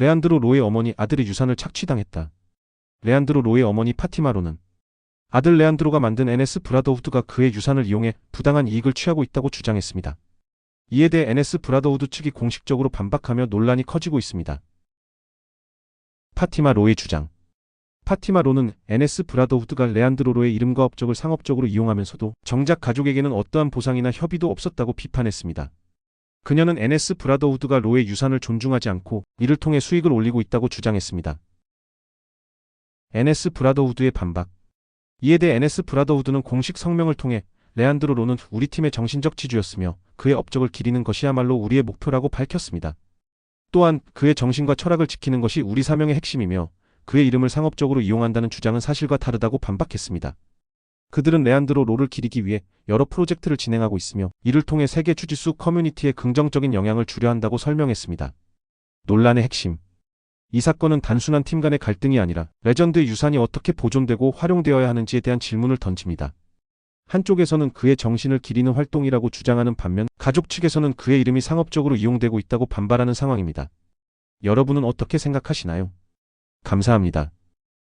레안드로 로의 어머니 아들의 유산을 착취당했다. 레안드로 로의 어머니 파티마로는 아들 레안드로가 만든 NS 브라더후드가 그의 유산을 이용해 부당한 이익을 취하고 있다고 주장했습니다. 이에 대해 NS 브라더후드 측이 공식적으로 반박하며 논란이 커지고 있습니다. 파티마 로의 주장 파티마 로는 NS 브라더후드가 레안드로 로의 이름과 업적을 상업적으로 이용하면서도 정작 가족에게는 어떠한 보상이나 협의도 없었다고 비판했습니다. 그녀는 NS 브라더후드가 로의 유산을 존중하지 않고 이를 통해 수익을 올리고 있다고 주장했습니다. NS 브라더후드의 반박 이에 대해 NS 브라더후드는 공식 성명을 통해 레안드로 로는 우리 팀의 정신적 지주였으며 그의 업적을 기리는 것이야말로 우리의 목표라고 밝혔습니다. 또한 그의 정신과 철학을 지키는 것이 우리 사명의 핵심이며 그의 이름을 상업적으로 이용한다는 주장은 사실과 다르다고 반박했습니다. 그들은 레안드로 로를 기리기 위해 여러 프로젝트를 진행하고 있으며 이를 통해 세계 주짓수 커뮤니티에 긍정적인 영향을 주려 한다고 설명했습니다. 논란의 핵심 이 사건은 단순한 팀 간의 갈등이 아니라 레전드의 유산이 어떻게 보존되고 활용되어야 하는지에 대한 질문을 던집니다. 한쪽에서는 그의 정신을 기리는 활동이라고 주장하는 반면 가족 측에서는 그의 이름이 상업적으로 이용되고 있다고 반발하는 상황입니다. 여러분은 어떻게 생각하시나요? 감사합니다.